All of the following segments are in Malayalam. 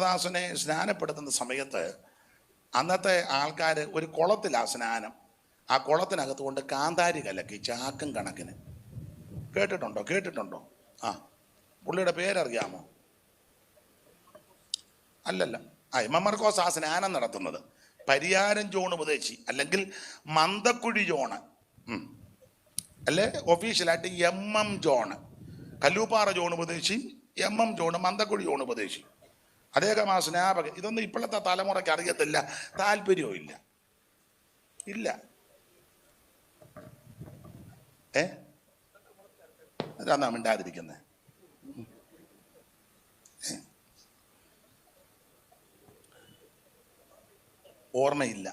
ദാസനെ സ്നാനപ്പെടുത്തുന്ന സമയത്ത് അന്നത്തെ ആൾക്കാർ ഒരു കുളത്തിലാണ് സ്നാനം. ആ കുളത്തിനകത്ത് കൊണ്ട് കാന്താരി കലക്കി ചാക്കും കണക്കിന്. കേട്ടിട്ടുണ്ടോ? കേട്ടിട്ടുണ്ടോ? ആ. പുള്ളിയുടെ പേരറിയാമോ? അല്ലല്ല. ആ ഇമ്മർക്കോസ് ആ സ്നാനം നടത്തുന്നത്. പരിയാരം ജോൺ ഉപദേശി. അല്ലെങ്കിൽ മന്ദക്കുഴി ജോണ്. അല്ലേ? ഒഫീഷ്യലായിട്ട് M M John. Kallooppara John ഉപദേശി M M John Mandakkuzhi John ഉപദേശി. അദ്ദേഹം ആ സ്നാപകൻ ഇതൊന്നും ഇപ്പോഴത്തെ തലമുറയ്ക്ക് അറിയത്തില്ല താല്പര്യവും ഇല്ല. ഇല്ല. ഏ? അതാണ് മിണ്ടാതിരിക്കുന്നത് ഓർമ്മയില്ല.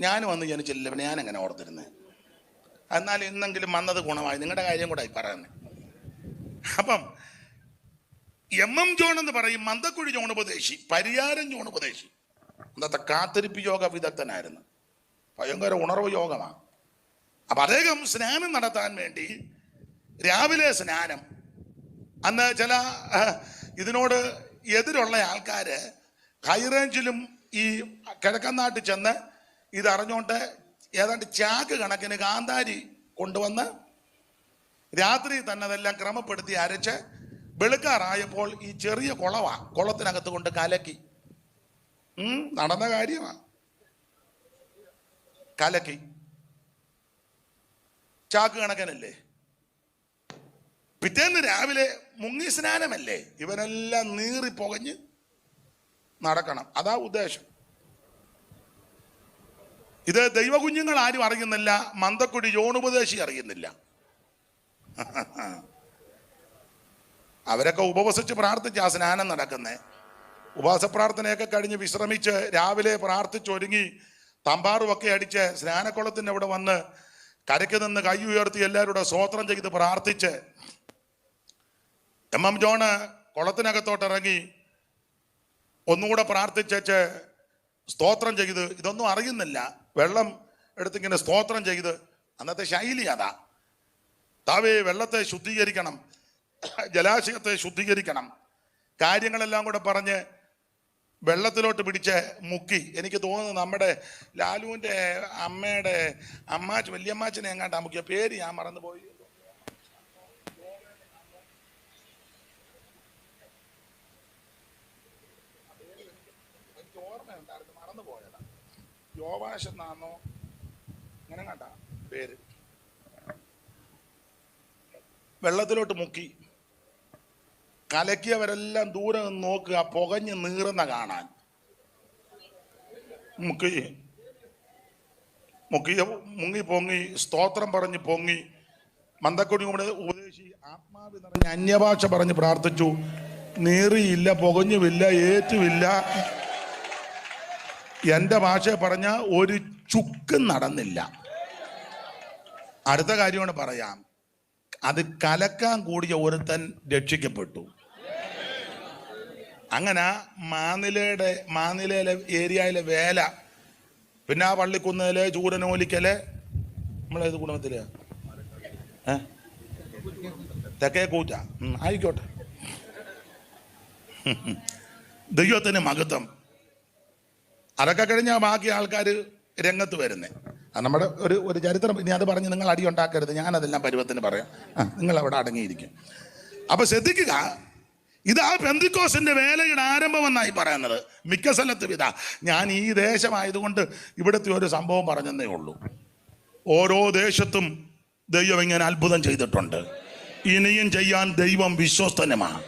ഞാനും വന്ന് ജനിച്ചില്ല പിന്നെ ഞാൻ എങ്ങനെ ഓർത്തിരുന്നത് എന്നാൽ ഇന്നെങ്കിലും വന്നത് ഗുണമായി. നിങ്ങളുടെ കാര്യം കൂടെ പറയുന്നത് അപ്പം എം എം ജോൺ എന്ന് പറയും മന്ദക്കുഴി ജോൺ ഉപദേശി പരിയാരം ജോൺ ഉപദേശി. അന്നത്തെ കാത്തിരിപ്പ് യോഗ വിദഗ്ധനായിരുന്നു. ഭയങ്കര ഉണർവ് യോഗമാണ് അപ്പൊ അദ്ദേഹം സ്നാനം നടത്താൻ വേണ്ടി രാവിലെ സ്നാനം. അന്ന് ചില ഇതിനോട് എതിരുള്ള ആൾക്കാര് ഹൈറേഞ്ചിലും ഈ കിഴക്കൻ നാട്ടിൽ ചെന്ന് ഇത് ഏതാണ്ട് ചാക്ക് കണക്കിന് കാന്താരി കൊണ്ടുവന്ന് രാത്രി തന്നെ അതെല്ലാം ക്രമപ്പെടുത്തി അരച്ച് വെളുക്കാറായപ്പോൾ ഈ ചെറിയ കുളവാ കുളത്തിനകത്ത് കൊണ്ട് കലക്കി. നടന്ന കാര്യമാ. കലക്കി. ചാക്ക് കണക്കനല്ലേ? പിറ്റേന്ന് രാവിലെ മുങ്ങി സ്നാനമല്ലേ? ഇവനെല്ലാം നീറി പുകഞ്ഞ് നടക്കണം. അതാ ഉദ്ദേശം. ഇത് ദൈവകുഞ്ഞുങ്ങൾ ആരും അറിയുന്നില്ല മന്ദക്കുടി യോണുപദേശി അറിയുന്നില്ല. അവരൊക്കെ ഉപവസിച്ച് പ്രാർത്ഥിച്ച് ആ സ്നാനം നടക്കുന്നേ. ഉപവാസ പ്രാർത്ഥനയൊക്കെ കഴിഞ്ഞ് വിശ്രമിച്ച് രാവിലെ പ്രാർത്ഥിച്ചൊരുങ്ങി തമ്പാറുമൊക്കെ അടിച്ച് സ്നാനക്കുളത്തിന്റെ അവിടെ വന്ന് കരയ്ക്ക് നിന്ന് കൈ ഉയർത്തി എല്ലാവരുടെ സ്വോത്രം ചെയ്ത് പ്രാർത്ഥിച്ച് എം എം ജോണ് കുളത്തിനകത്തോട്ട് ഇറങ്ങി ഒന്നുകൂടെ പ്രാർത്ഥിച്ചേച്ച് സ്തോത്രം ചെയ്ത് ഇതൊന്നും അറിയുന്നില്ല. വെള്ളം എടുത്തിങ്ങനെ സ്തോത്രം ചെയ്ത് അന്നത്തെ ശൈലി അതാ. താവേ വെള്ളത്തെ ശുദ്ധീകരിക്കണം. ജലാശയത്തെ ശുദ്ധീകരിക്കണം. കാര്യങ്ങളെല്ലാം കൂടെ പറഞ്ഞ് വെള്ളത്തിലോട്ട് പിടിച്ച് മുക്കി. എനിക്ക് തോന്നുന്നു നമ്മുടെ ലാലുവിന്റെ അമ്മയുടെ അമ്മാച്ച് വല്യമ്മാച്ചനെ എങ്ങാണ്ടാ മുക്കിയ പേര് ഞാൻ മറന്നുപോയി. ഓർമ്മയുണ്ടായിരുന്നു അങ്ങനെ കണ്ട പേര്. വെള്ളത്തിലോട്ട് മുക്കി. കലക്കിയവരെല്ലാം ദൂരെ നിന്ന് നോക്കുക പുകഞ്ഞ് നീറുന്ന കാണാൻ. മുക്കി. മുക്കി മുങ്ങി പൊങ്ങി സ്തോത്രം പറഞ്ഞ് പൊങ്ങി. മന്ദക്കൊടി കൂടെ ഉപദേശി ആത്മാവി നിറഞ്ഞ അന്യഭാഷ പറഞ്ഞ് പ്രാർത്ഥിച്ചു. നീറിയില്ല പുകഞ്ഞുമില്ല ഏറ്റുമില്ല. എന്റെ ഭാഷ പറഞ്ഞ ഒരു ചുക്കും നടന്നില്ല. അടുത്ത കാര്യമാണ് പറയാം. അത് കലക്കാൻ കൂടിയ ഒരുത്തൻ രക്ഷിക്കപ്പെട്ടു. അങ്ങനെ മാനിലയുടെ മാനിലയിലെ ഏരിയയിലെ വേല. പിന്നെ ആ പള്ളിക്കുന്നിലെ ചൂടനോലിക്കൽ നമ്മളേത് കുടുംബത്തിൽ? തെക്കേ കൂറ്റ. ആയിക്കോട്ടെ. ദൈവത്തിന് മഹത്വം. അതൊക്കെ കഴിഞ്ഞാൽ ബാക്കി ആൾക്കാർ രംഗത്ത് വരുന്നേ. അത് നമ്മുടെ ഒരു ഒരു ചരിത്രം. ഇനി അത് പറഞ്ഞ് നിങ്ങൾ അടി ഉണ്ടാക്കരുത്. ഞാനതെല്ലാം പരുവത്തിന് പറയാം. ആ നിങ്ങൾ അവിടെ അടങ്ങിയിരിക്കും. അപ്പൊ ശ്രദ്ധിക്കുക ഇത് ആ പെന്തിക്കോസിന്റെ വേലയുടെ ആരംഭമെന്നായി പറയുന്നത്. മിക്ക സ്ഥലത്തും ഇതാ. ഞാൻ ഈ ദേശമായതുകൊണ്ട് ഇവിടുത്തെ ഒരു സംഭവം പറഞ്ഞതേ ഉള്ളൂ. ഓരോ ദേശത്തും ദൈവം ഇങ്ങനെ അത്ഭുതം ചെയ്തിട്ടുണ്ട്. ഇനിയും ചെയ്യാൻ ദൈവം വിശ്വസ്തനുമാണ്.